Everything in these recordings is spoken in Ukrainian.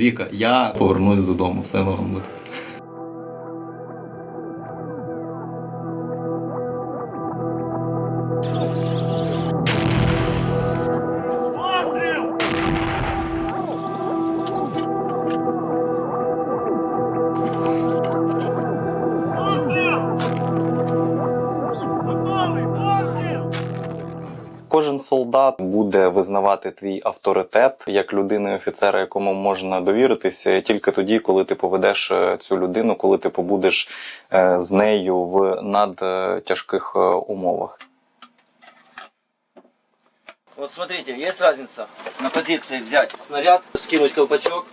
Віка, я повернусь додому, все норм буде. Кожен солдат буде визнавати твій авторитет як людини офіцера, якому можна довіритися, тільки тоді, коли ти поведеш е, цю людину, коли ти побудеш е, з нею в надтяжких е, умовах. Вот смотрите, есть разница на позиции взять снаряд, скинуть колпачок.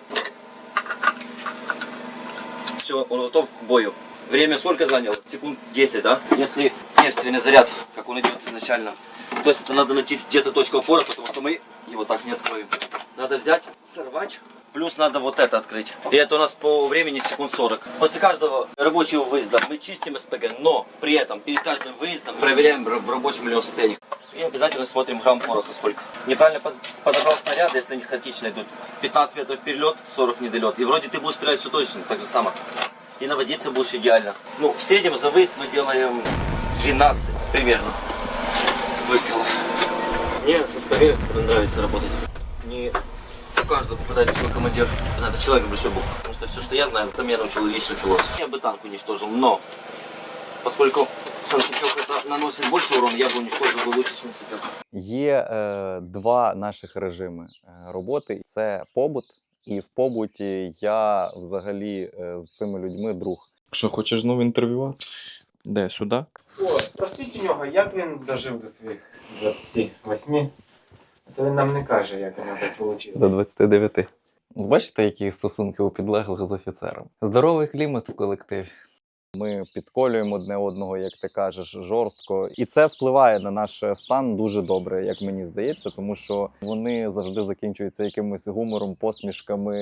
Все, он готов к бою. Время сколько заняло? Секунд 10, да? Если девственный заряд, как он идет изначально, то есть это надо найти где-то точку опоры, потому что мы его так не откроем. Надо взять, сорвать, плюс надо вот это открыть. И это у нас по времени секунд 40. После каждого рабочего выезда мы чистим СПГ, но при этом перед каждым выездом проверяем в рабочем ли он состоянии. И обязательно смотрим грамм пороха сколько. Неправильно под- подобрал снаряд, если они хаотично идут. 15 метров перелет, 40 недолет. И вроде ты будешь стрелять все точно, так же само. И наводиться будешь идеально. Ну, в среднем за выезд мы делаем 12 примерно выстрелов. Мне с СПГ нравится работать. Не у каждого попадает такой командир. Надо человек большой бог. Потому что все, что я знаю, это меня научил лично философ. Я бы танк уничтожил, но поскольку санцепек это наносит больше урона, я бы уничтожил бы лучше санцепек. Є е, два наших режими е, роботи: це побут, і в побуті я взагалі е, з цими людьми друг. Що хочеш знову інтерв'ювати? Де сюди? О, спросіть у нього, як він дожив до своїх 28. А то він нам не каже, як воно так вийшло. До 29. Бачите, які стосунки у підлеглих з офіцером? Здоровий клімат в колективі. Ми підколюємо одне одного, як ти кажеш, жорстко, і це впливає на наш стан дуже добре, як мені здається, тому що вони завжди закінчуються якимось гумором, посмішками,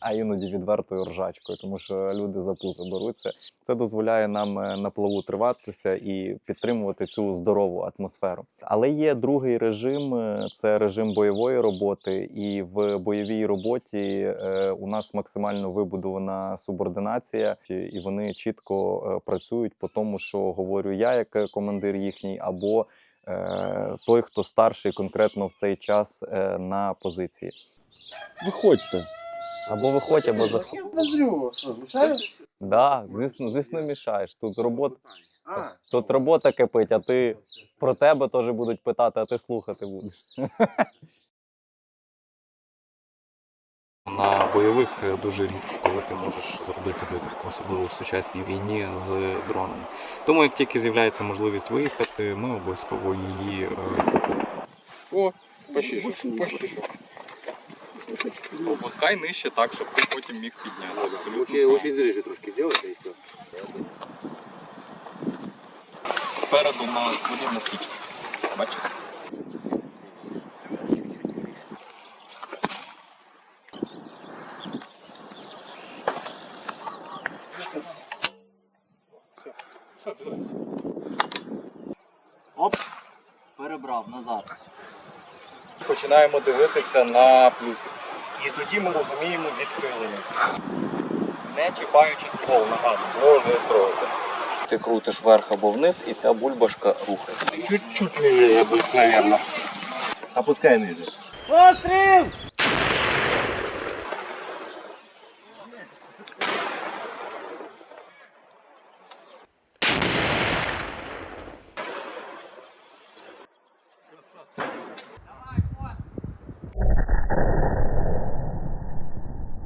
а іноді відвертою ржачкою, тому що люди за пузо беруться. Це дозволяє нам е, на плаву триватися і підтримувати цю здорову атмосферу. Але є другий режим е, це режим бойової роботи, і в бойовій роботі е, у нас максимально вибудована субординація, і вони чітко е, працюють по тому, що говорю я, як е, командир їхній, або е, той, хто старший конкретно в цей час е, на позиції. Виходьте. Або виходь, або мішаєш? Да, звісно, звісно, мішаєш. Тут робота, А, тут робота кипить, а ти про тебе теж будуть питати, а ти слухати будеш. На бойових е, дуже рідко, коли ти можеш зробити вибір, особливо в сучасній війні з дронами. Тому як тільки з'являється можливість виїхати, ми обов'язково її е, О, пощишу, пощишу. опускай нижче так, щоб ти потім міг підняти. Очень, очень ниже трошки сделайте и все. Спереду на стволі насічки. Бачите? Оп, перебрав назад. Починаємо дивитися на плюси. І тоді ми розуміємо відхилення. Не чіпаючи ствол нога, ствол не трогати. Ти крутиш вверх або вниз, і ця бульбашка рухається. Чуть-чуть левее будет, наверное. Опускай ниже.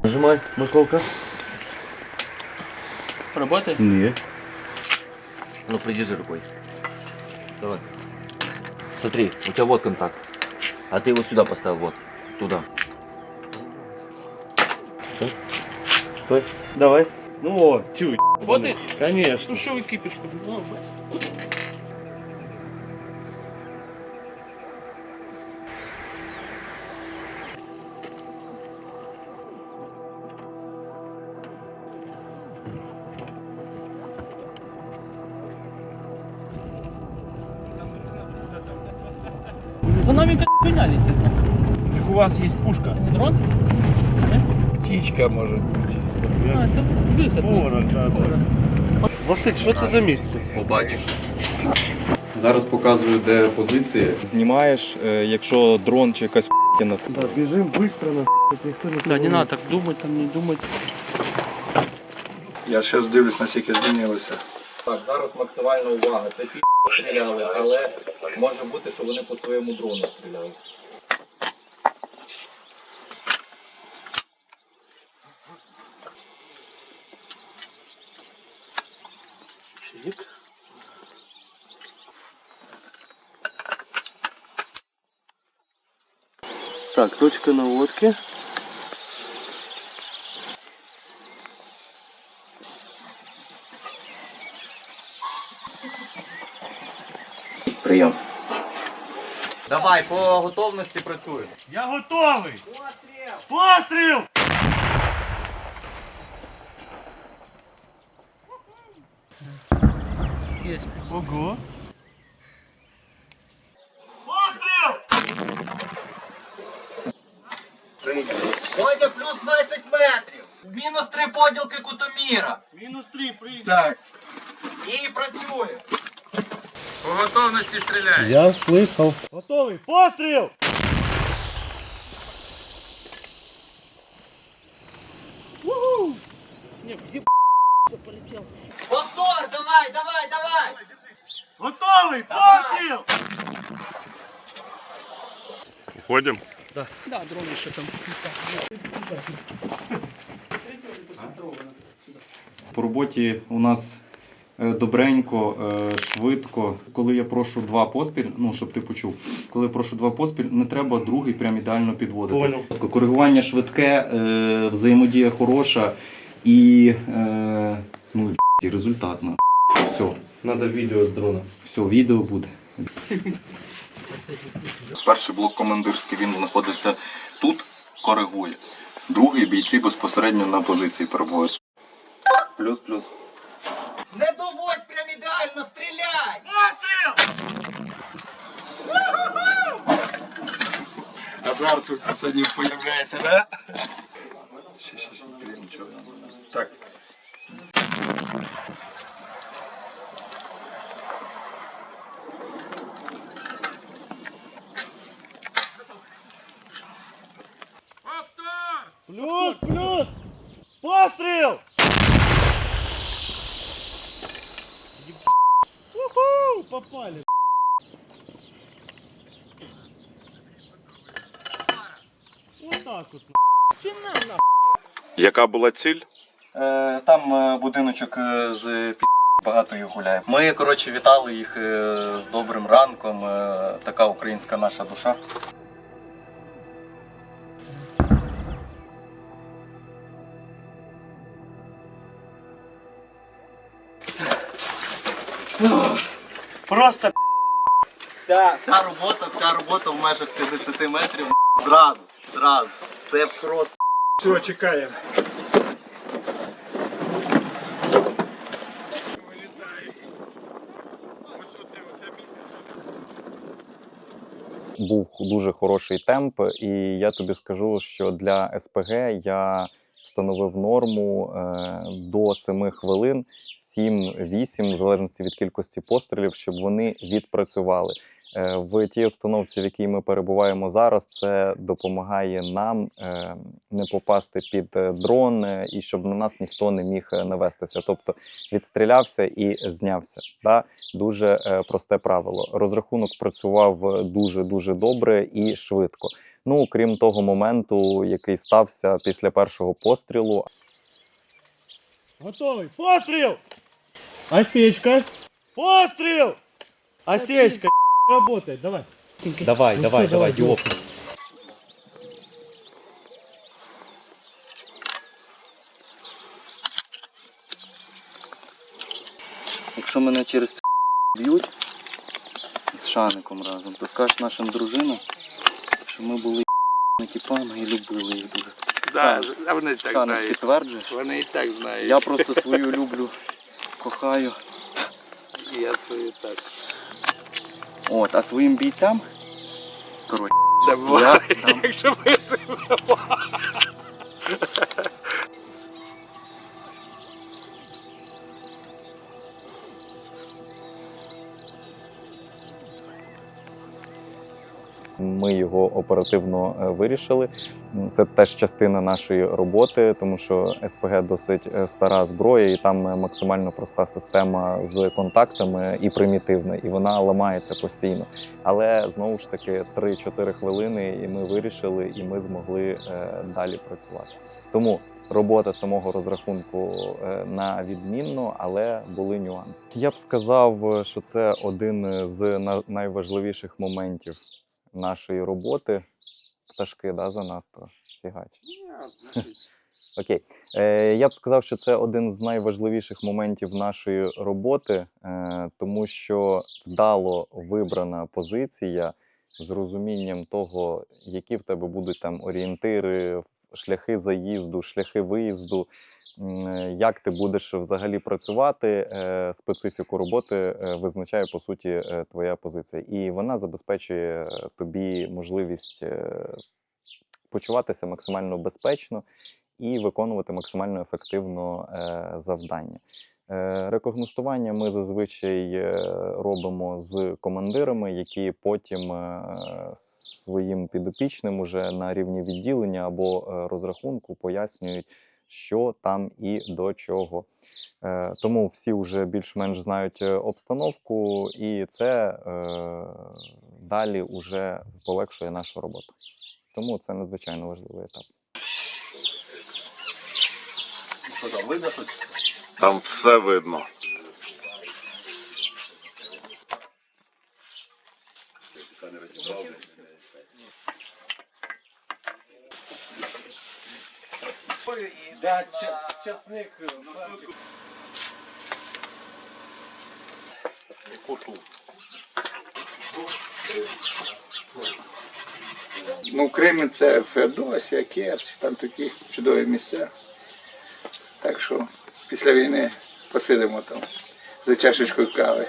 Нажимай, Маколка. Работает? Нет. Ну, придержи рукой. Давай. Смотри, у тебя вот контакт. А ты его сюда поставил, вот. Туда. Стой. Давай. Ну вот, тю. Вот и. Конечно. Ну що ви кипиш? Хуйня летит. так у вас є пушка. Дрон? птичка може бути. А, це вихід. Ворог, так. Василь, що це за місце? Побачиш. Зараз показую, де позиції. Знімаєш, е, якщо дрон чи якась хуйня Да, біжим швидко, на ніхто не Да, не надо так думать, там не думать. Я зараз дивлюсь, наскільки змінилося. Так, зараз максимальна увага. Це пі стріляли, але може бути, що вони по своєму дрону стріляли. Так, точка наводки. Прием. Давай, по готовності працюємо. Я готовий! Постріл! Есть. Ого! Постріл! Водя, плюс 20 метрів. Мінус 3 поділки кутоміра. Мінус три, прийде. Так. І працює. По готовності стріляй. Я слышал. Готовий. Постріл! Не, где все полетел? Повтор, давай, давай, давай. Готовий! Постріл! Уходимо. Да, дрон еще там. По роботі у нас е, добренько, е, швидко. Коли я прошу два поспіль, ну щоб ти почув, коли я прошу два поспіль, не треба другий прям ідеально підводити. Коригування швидке, е, взаємодія хороша і е, ну, і результатно. Все, Надо відео з дрона. все, відео буде. Перший блок командирський він знаходиться тут, коригує. Другий бійці безпосередньо на позиції перебувають. Плюс-плюс. Не доводь прям ідеально, стріляй. Азарт у пацанів появляється, да? Ще, ще, ще, не кажи нічого. Так. Плюс, плюс! Постріл! Уху! Попали. Вот так вот. Чи не на? Яка була ціль? Е, там е, будиночок е, з пі... багато їх гуляє. Ми, коротше, вітали їх е, з добрим ранком. е, така українська наша душа. Вся, вся робота, вся робота в межах 50 метрів. Зразу, зразу. Це просто. все, чекаємо. був дуже хороший темп, і я тобі скажу, що для СПГ я встановив норму е, до 7 хвилин, 7-8, в залежності від кількості пострілів, щоб вони відпрацювали. Е, в тій обстановці, в якій ми перебуваємо зараз, це допомагає нам е, не попасти під е, дрон і щоб на нас ніхто не міг навестися. Тобто відстрілявся і знявся. Да? Дуже просте правило. Розрахунок працював дуже дуже добре і швидко. Ну, крім того моменту, який стався після першого пострілу, Готовий. Постріл! Осечка. Постріл! Осечка. Работает. Давай. давай, Ну давай, все, давай, давай, діоп. Якщо мене через це б'ють з шаником разом, то скажеш нашим дружинам, що ми були типами і любили їх дуже. Да, а вони так Шаник знають. підтверджуєш? Вони і так знають. Я просто свою люблю, кохаю. Я свою так. От, а своїм бійцям, коротше, Давай, я там якщо виживемо. Ми його оперативно е, вирішили. Це теж частина нашої роботи, тому що СПГ досить е, стара зброя, і там е, максимально проста система з контактами і примітивна, і вона ламається постійно. Але знову ж таки 3-4 хвилини, і ми вирішили, і ми змогли далі працювати. Тому робота самого розрахунку на відмінно, але були нюанси. Я б сказав, що це один з найважливіших моментів нашої роботи. Пташки, да, занадто фігач. Окей. Е, я б сказав, що це один з найважливіших моментів нашої роботи, е, тому що вдало вибрана позиція з розумінням того, які в тебе будуть там орієнтири, шляхи заїзду, шляхи виїзду, е, як ти будеш взагалі працювати, е, специфіку роботи е, визначає по суті твоя позиція, і вона забезпечує тобі можливість почуватися максимально безпечно і виконувати максимально ефективно завдання. Е, Рекогностування ми зазвичай е, робимо з командирами, які потім е, своїм підопічним уже на рівні відділення або розрахунку пояснюють, що там і до чого. Тому всі вже більш-менш знають обстановку, і це далі вже полегшує нашу роботу. Тому це надзвичайно важливий етап. Там все видно. Ну, Крим це Феодосія, Керч, там такі чудові місця. Так що після війни посидимо там за чашечкою кави.